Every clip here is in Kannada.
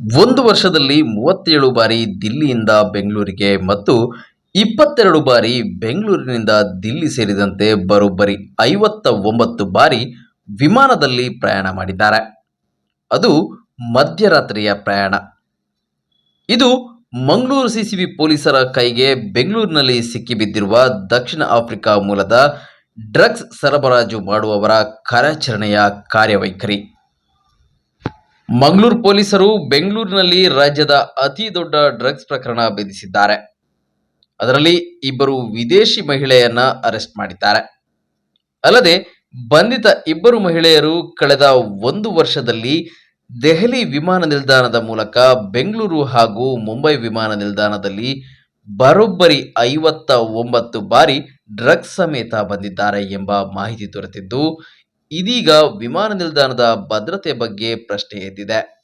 ಒಂದು ವರ್ಷದಲ್ಲಿ ಮೂವತ್ತೇಳು ಬಾರಿ ದಿಲ್ಲಿಯಿಂದ ಬೆಂಗಳೂರಿಗೆ ಮತ್ತು ಇಪ್ಪತ್ತೆರಡು ಬಾರಿ ಬೆಂಗಳೂರಿನಿಂದ ದಿಲ್ಲಿ ಸೇರಿದಂತೆ ಬರೋಬ್ಬರಿ ಐವತ್ತ ಒಂಬತ್ತು ಬಾರಿ ವಿಮಾನದಲ್ಲಿ ಪ್ರಯಾಣ ಮಾಡಿದ್ದಾರೆ. ಅದು ಮಧ್ಯರಾತ್ರಿಯ ಪ್ರಯಾಣ. ಇದು ಮಂಗಳೂರು ಸಿಸಿಬಿ ಪೊಲೀಸರ ಕೈಗೆ ಬೆಂಗಳೂರಿನಲ್ಲಿ ಸಿಕ್ಕಿಬಿದ್ದಿರುವ ದಕ್ಷಿಣ ಆಫ್ರಿಕಾ ಮೂಲದ ಡ್ರಗ್ಸ್ ಸರಬರಾಜು ಮಾಡುವವರ ಕಾರ್ಯಾಚರಣೆಯ ಕಾರ್ಯವೈಖರಿ. ಮಂಗಳೂರು ಪೊಲೀಸರು ಬೆಂಗಳೂರಿನಲ್ಲಿ ರಾಜ್ಯದ ಅತಿ ದೊಡ್ಡ ಡ್ರಗ್ಸ್ ಪ್ರಕರಣ ಭೇದಿಸಿದ್ದಾರೆ. ಅದರಲ್ಲಿ ಇಬ್ಬರು ವಿದೇಶಿ ಮಹಿಳೆಯನ್ನ ಅರೆಸ್ಟ್ ಮಾಡಿದ್ದಾರೆ. ಅಲ್ಲದೆ ಬಂಧಿತ ಇಬ್ಬರು ಮಹಿಳೆಯರು ಕಳೆದ ಒಂದು ವರ್ಷದಲ್ಲಿ ದೆಹಲಿ ವಿಮಾನ ನಿಲ್ದಾಣದ ಮೂಲಕ ಬೆಂಗಳೂರು ಹಾಗೂ ಮುಂಬೈ ವಿಮಾನ ನಿಲ್ದಾಣದಲ್ಲಿ ಬರೋಬ್ಬರಿ ಐವತ್ತ ಒಂಬತ್ತು ಬಾರಿ ಡ್ರಗ್ಸ್ ಸಮೇತ ಬಂದಿದ್ದಾರೆ ಎಂಬ ಮಾಹಿತಿ ದೊರೆತಿದ್ದು ಇದೀಗ ವಿಮಾನ ನಿಲ್ದಾಣದ ಭದ್ರತೆ ಬಗ್ಗೆ ಪ್ರಶ್ನೆ ಎದ್ದಿದೆ.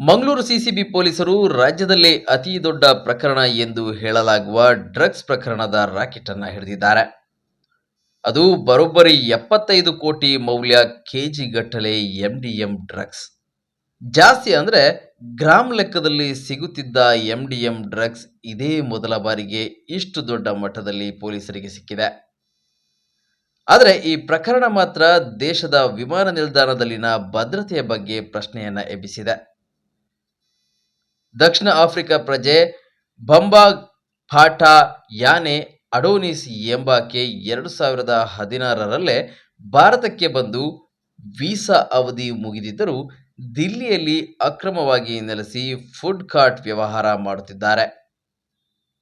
ಮಂಗಳೂರು ಸಿಸಿಬಿ ಪೊಲೀಸರು ರಾಜ್ಯದಲ್ಲೇ ಅತಿ ದೊಡ್ಡ ಪ್ರಕರಣ ಎಂದು ಹೇಳಲಾಗುವ ಡ್ರಗ್ಸ್ ಪ್ರಕರಣದ ರಾಕೆಟ್ ಅನ್ನ ಹಿಡಿದಿದ್ದಾರೆ. ಅದು ಬರೋಬ್ಬರಿ ಎಪ್ಪತ್ತೈದು ಕೋಟಿ ಮೌಲ್ಯ ಕೆಜಿ ಗಟ್ಟಲೆ ಎಂಡಿಎಂ ಡ್ರಗ್ಸ್. ಜಾಸ್ತಿ ಅಂದ್ರೆ ಗ್ರಾಮ್ ಲೆಕ್ಕದಲ್ಲಿ ಸಿಗುತ್ತಿದ್ದ ಎಂಡಿಎಂ ಡ್ರಗ್ಸ್ ಇದೇ ಮೊದಲ ಬಾರಿಗೆ ಇಷ್ಟು ದೊಡ್ಡ ಮಟ್ಟದಲ್ಲಿ ಪೊಲೀಸರಿಗೆ ಸಿಕ್ಕಿದೆ. ಆದರೆ ಈ ಪ್ರಕರಣ ಮಾತ್ರ ದೇಶದ ವಿಮಾನ ನಿಲ್ದಾಣದಲ್ಲಿನ ಭದ್ರತೆಯ ಬಗ್ಗೆ ಪ್ರಶ್ನೆಯನ್ನ ಎಬ್ಬಿಸಿದೆ. ದಕ್ಷಿಣ ಆಫ್ರಿಕಾ ಪ್ರಜೆ ಬಂಬಾ ಫಾಟಾ ಯಾನೆ ಅಡೋನಿಸ್ ಎಂಬಾಕೆ ಎರಡು ಸಾವಿರದ ಹದಿನಾರರಲ್ಲೇ ಭಾರತಕ್ಕೆ ಬಂದು ವೀಸಾ ಅವಧಿ ಮುಗಿದಿದ್ದರೂ ದಿಲ್ಲಿಯಲ್ಲಿ ಅಕ್ರಮವಾಗಿ ನೆಲೆಸಿ ಫುಡ್ ಕಾರ್ಟ್ ವ್ಯವಹಾರ ಮಾಡುತ್ತಿದ್ದಾರೆ.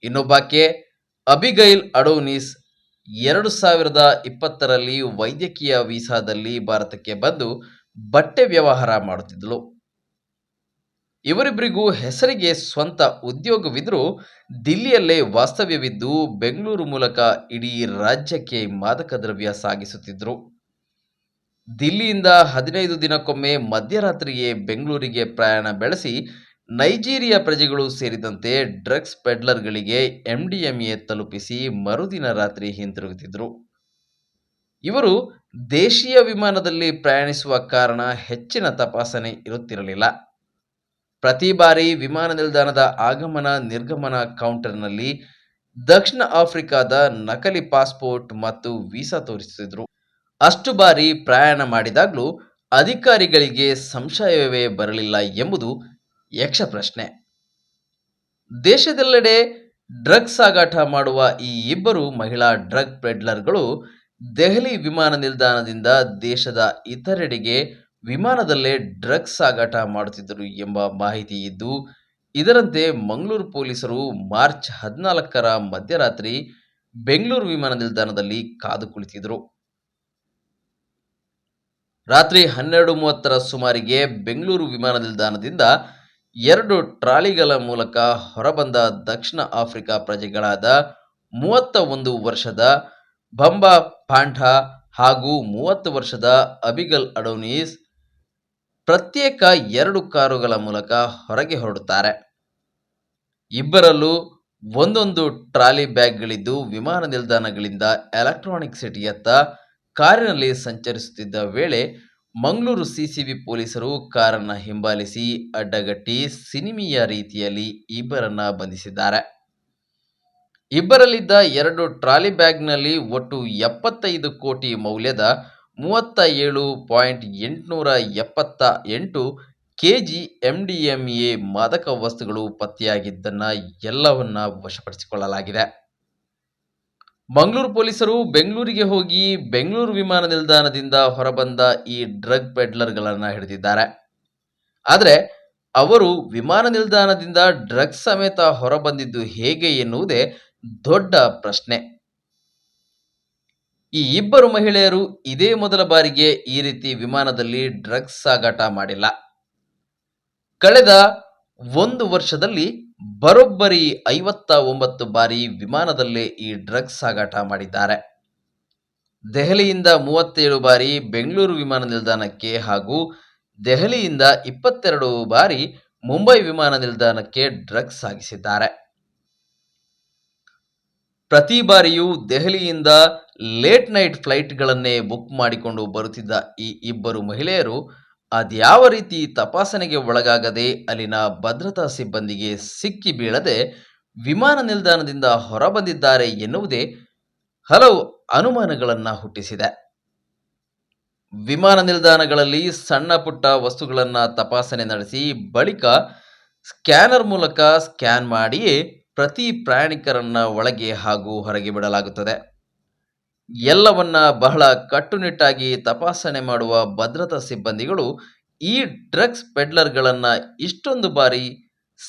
ಇನ್ನೊಬ್ಬಾಕೆ ಅಬಿಗೈಲ್ ಅಡೋನಿಸ್ ಎರಡು ಸಾವಿರದ ಇಪ್ಪತ್ತರಲ್ಲಿ ವೈದ್ಯಕೀಯ ವೀಸಾದಲ್ಲಿ ಭಾರತಕ್ಕೆ ಬಂದು ಬಟ್ಟೆ ವ್ಯವಹಾರ ಮಾಡುತ್ತಿದ್ದಳು. ಇವರಿಬ್ಬರಿಗೂ ಹೆಸರಿಗೆ ಸ್ವಂತ ಉದ್ಯೋಗವಿದ್ದರೂ ದಿಲ್ಲಿಯಲ್ಲೇ ವಾಸ್ತವ್ಯವಿದ್ದು ಬೆಂಗಳೂರು ಮೂಲಕ ಇಡೀ ರಾಜ್ಯಕ್ಕೆ ಮಾದಕ ದ್ರವ್ಯ ಸಾಗಿಸುತ್ತಿದ್ದರು ದಿಲ್ಲಿಯಿಂದ ಹದಿನೈದು ದಿನಕ್ಕೊಮ್ಮೆ ಮಧ್ಯರಾತ್ರಿಯೇ ಬೆಂಗಳೂರಿಗೆ ಪ್ರಯಾಣ ಬೆಳೆಸಿ ನೈಜೀರಿಯಾ ಪ್ರಜೆಗಳು ಸೇರಿದಂತೆ ಡ್ರಗ್ಸ್ ಪೆಡ್ಲರ್ಗಳಿಗೆ ಎಂಡಿಎಂಎ ತಲುಪಿಸಿ ಮರುದಿನ ರಾತ್ರಿ ಹಿಂತಿರುಗುತ್ತಿದ್ದರು. ಇವರು ದೇಶೀಯ ವಿಮಾನದಲ್ಲಿ ಪ್ರಯಾಣಿಸುವ ಕಾರಣ ಹೆಚ್ಚಿನ ತಪಾಸಣೆ ಇರುತ್ತಿರಲಿಲ್ಲ. ಪ್ರತಿ ಬಾರಿ ವಿಮಾನ ನಿಲ್ದಾಣದ ಆಗಮನ ನಿರ್ಗಮನ ಕೌಂಟರ್ನಲ್ಲಿ ದಕ್ಷಿಣ ಆಫ್ರಿಕಾದ ನಕಲಿ ಪಾಸ್ಪೋರ್ಟ್ ಮತ್ತು ವೀಸಾ ತೋರಿಸುತ್ತಿದ್ದರು. ಅಷ್ಟು ಬಾರಿ ಪ್ರಯಾಣ ಮಾಡಿದಾಗಲೂ ಅಧಿಕಾರಿಗಳಿಗೆ ಸಂಶಯವೇ ಬರಲಿಲ್ಲ ಎಂಬುದು ಯಕ್ಷ ಪ್ರಶ್ನೆ ದೇಶದೆಲ್ಲೆಡೆ ಡ್ರಗ್ ಸಾಗಾಟ ಮಾಡುವ ಈ ಇಬ್ಬರು ಮಹಿಳಾ ಡ್ರಗ್ ಪೆಡ್ಲರ್ಗಳು ದೆಹಲಿ ವಿಮಾನ ನಿಲ್ದಾಣದಿಂದ ದೇಶದ ಇತರೆಡೆಗೆ ವಿಮಾನದಲ್ಲೇ ಡ್ರಗ್ಸ್ ಸಾಗಾಟ ಮಾಡುತ್ತಿದ್ದರು ಎಂಬ ಮಾಹಿತಿ ಇದ್ದು, ಇದರಂತೆ ಮಂಗಳೂರು ಪೊಲೀಸರು ಮಾರ್ಚ್ ಹದಿನಾಲ್ಕರ ಮಧ್ಯರಾತ್ರಿ ಬೆಂಗಳೂರು ವಿಮಾನ ನಿಲ್ದಾಣದಲ್ಲಿ ಕಾದು ಕುಳಿತಿದ್ದರು. ರಾತ್ರಿ ಹನ್ನೆರಡು ಮೂವತ್ತರ ಸುಮಾರಿಗೆ ಬೆಂಗಳೂರು ವಿಮಾನ ನಿಲ್ದಾಣದಿಂದ ಎರಡು ಟ್ರಾಲಿಗಳ ಮೂಲಕ ಹೊರಬಂದ ದಕ್ಷಿಣ ಆಫ್ರಿಕಾ ಪ್ರಜೆಗಳಾದ ಮೂವತ್ತ ಒಂದು ವರ್ಷದ ಬಂಬಾ ಪಾಂಠಾ ಹಾಗೂ ಮೂವತ್ತು ವರ್ಷದ ಅಬಿಗಲ್ ಅಡೋನೀಸ್ ಪ್ರತ್ಯೇಕ ಎರಡು ಕಾರುಗಳ ಮೂಲಕ ಹೊರಗೆ ಹೊರಡುತ್ತಾರೆ. ಇಬ್ಬರಲ್ಲೂ ಒಂದೊಂದು ಟ್ರಾಲಿ ಬ್ಯಾಗ್ಗಳಿದ್ದು ವಿಮಾನ ನಿಲ್ದಾಣಗಳಿಂದ ಎಲೆಕ್ಟ್ರಾನಿಕ್ ಸಿಟಿಯತ್ತ ಕಾರಿನಲ್ಲಿ ಸಂಚರಿಸುತ್ತಿದ್ದ ವೇಳೆ ಮಂಗಳೂರು ಸಿಸಿಬಿ ಪೊಲೀಸರು ಕಾರನ್ನ ಹಿಂಬಾಲಿಸಿ ಅಡ್ಡಗಟ್ಟಿ ಸಿನಿಮೀಯ ರೀತಿಯಲ್ಲಿ ಇಬ್ಬರನ್ನ ಬಂಧಿಸಿದ್ದಾರೆ. ಇಬ್ಬರಲ್ಲಿದ್ದ ಎರಡು ಟ್ರಾಲಿ ಬ್ಯಾಗ್ನಲ್ಲಿ ಒಟ್ಟು ಎಪ್ಪತ್ತೈದು ಕೋಟಿ ಮೌಲ್ಯದ ಮೂವತ್ತ ಏಳು ಪಾಯಿಂಟ್ ಎಂಟುನೂರ ಎಪ್ಪತ್ತ ಎಂಟು ಕೆ ಕೆಜಿ ಎಂಡಿಎಂಎ ಮಾದಕ ವಸ್ತುಗಳು ಪತ್ತೆಯಾಗಿದ್ದನ್ನು ಎಲ್ಲವನ್ನ ವಶಪಡಿಸಿಕೊಳ್ಳಲಾಗಿದೆ. ಮಂಗಳೂರು ಪೊಲೀಸರು ಬೆಂಗಳೂರಿಗೆ ಹೋಗಿ ಬೆಂಗಳೂರು ವಿಮಾನ ನಿಲ್ದಾಣದಿಂದ ಹೊರಬಂದ ಈ ಡ್ರಗ್ ಪೆಡ್ಲರ್ಗಳನ್ನು ಹಿಡಿದಿದ್ದಾರೆ. ಆದರೆ ಅವರು ವಿಮಾನ ನಿಲ್ದಾಣದಿಂದ ಡ್ರಗ್ ಸಮೇತ ಹೊರಬಂದಿದ್ದು ಹೇಗೆ ಎನ್ನುವುದೇ ದೊಡ್ಡ ಪ್ರಶ್ನೆ. ಈ ಇಬ್ಬರು ಮಹಿಳೆಯರು ಇದೇ ಮೊದಲ ಬಾರಿಗೆ ಈ ರೀತಿ ವಿಮಾನದಲ್ಲಿ ಡ್ರಗ್ಸ್ ಸಾಗಾಟ ಮಾಡಿಲ್ಲ. ಕಳೆದ ಒಂದು ವರ್ಷದಲ್ಲಿ ಬರೋಬ್ಬರಿ ಐವತ್ತ ಒಂಬತ್ತು ಬಾರಿ ವಿಮಾನದಲ್ಲೇ ಈ ಡ್ರಗ್ಸ್ ಸಾಗಾಟ ಮಾಡಿದ್ದಾರೆ. ದೆಹಲಿಯಿಂದ ಮೂವತ್ತೇಳು ಬಾರಿ ಬೆಂಗಳೂರು ವಿಮಾನ ನಿಲ್ದಾಣಕ್ಕೆ ಹಾಗೂ ದೆಹಲಿಯಿಂದ ಇಪ್ಪತ್ತೆರಡು ಬಾರಿ ಮುಂಬೈ ವಿಮಾನ ನಿಲ್ದಾಣಕ್ಕೆ ಡ್ರಗ್ಸ್ ಸಾಗಿಸಿದ್ದಾರೆ. ಪ್ರತಿ ಬಾರಿಯೂ ದೆಹಲಿಯಿಂದ ಲೇಟ್ ನೈಟ್ ಫ್ಲೈಟ್ಗಳನ್ನೇ ಬುಕ್ ಮಾಡಿಕೊಂಡು ಬರುತ್ತಿದ್ದ ಈ ಇಬ್ಬರು ಮಹಿಳೆಯರು ಅದ್ಯಾವ ರೀತಿ ತಪಾಸಣೆಗೆ ಒಳಗಾಗದೆ ಅಲ್ಲಿನ ಭದ್ರತಾ ಸಿಬ್ಬಂದಿಗೆ ಸಿಕ್ಕಿ ಬೀಳದೆ ವಿಮಾನ ನಿಲ್ದಾಣದಿಂದ ಹೊರಬಂದಿದ್ದಾರೆ ಎನ್ನುವುದೇ ಹಲವು ಅನುಮಾನಗಳನ್ನು ಹುಟ್ಟಿಸಿದೆ. ವಿಮಾನ ನಿಲ್ದಾಣಗಳಲ್ಲಿ ಸಣ್ಣ ಪುಟ್ಟ ವಸ್ತುಗಳನ್ನು ತಪಾಸಣೆ ನಡೆಸಿ ಬಳಿಕ ಸ್ಕ್ಯಾನರ್ ಮೂಲಕ ಸ್ಕ್ಯಾನ್ ಮಾಡಿಯೇ ಪ್ರತಿ ಪ್ರಯಾಣಿಕರನ್ನ ಒಳಗೆ ಹಾಗೂ ಹೊರಗೆ ಬಿಡಲಾಗುತ್ತದೆ. ಎಲ್ಲವನ್ನ ಬಹಳ ಕಟ್ಟುನಿಟ್ಟಾಗಿ ತಪಾಸಣೆ ಮಾಡುವ ಭದ್ರತಾ ಸಿಬ್ಬಂದಿಗಳು ಈ ಡ್ರಗ್ಸ್ ಪೆಡ್ಲರ್ಗಳನ್ನ ಇಷ್ಟೊಂದು ಬಾರಿ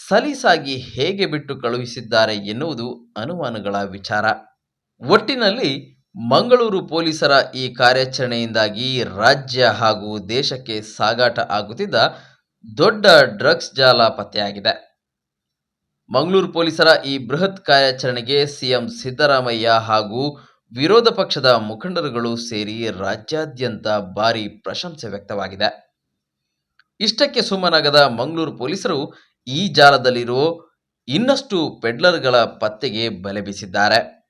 ಸಲೀಸಾಗಿ ಹೇಗೆ ಬಿಟ್ಟು ಕಳುಹಿಸಿದ್ದಾರೆ ಎನ್ನುವುದು ಅನುಮಾನಗಳ ವಿಚಾರ. ಒಟ್ಟಿನಲ್ಲಿ ಮಂಗಳೂರು ಪೊಲೀಸರ ಈ ಕಾರ್ಯಾಚರಣೆಯಿಂದಾಗಿ ರಾಜ್ಯ ಹಾಗೂ ದೇಶಕ್ಕೆ ಸಾಗಾಟ ಆಗುತ್ತಿದ್ದ ದೊಡ್ಡ ಡ್ರಗ್ಸ್ ಜಾಲ ಪತ್ತೆಯಾಗಿದೆ ಮಂಗಳೂರು ಪೊಲೀಸರ ಈ ಬೃಹತ್ ಕಾರ್ಯಾಚರಣೆಗೆ ಸಿಎಂ ಸಿದ್ದರಾಮಯ್ಯ ಹಾಗೂ ವಿರೋಧ ಪಕ್ಷದ ಮುಖಂಡರುಗಳು ಸೇರಿ ರಾಜ್ಯಾದ್ಯಂತ ಭಾರಿ ಪ್ರಶಂಸೆ ವ್ಯಕ್ತವಾಗಿದೆ. ಇಷ್ಟಕ್ಕೆ ಸುಮ್ಮನಾಗದ ಮಂಗಳೂರು ಪೊಲೀಸರು ಈ ಜಾಲದಲ್ಲಿರೋ ಇನ್ನಷ್ಟು ಪೆಡ್ಲರ್ಗಳ ಪತ್ತೆಗೆ ಬಲೆ ಬೀಸಿದ್ದಾರೆ.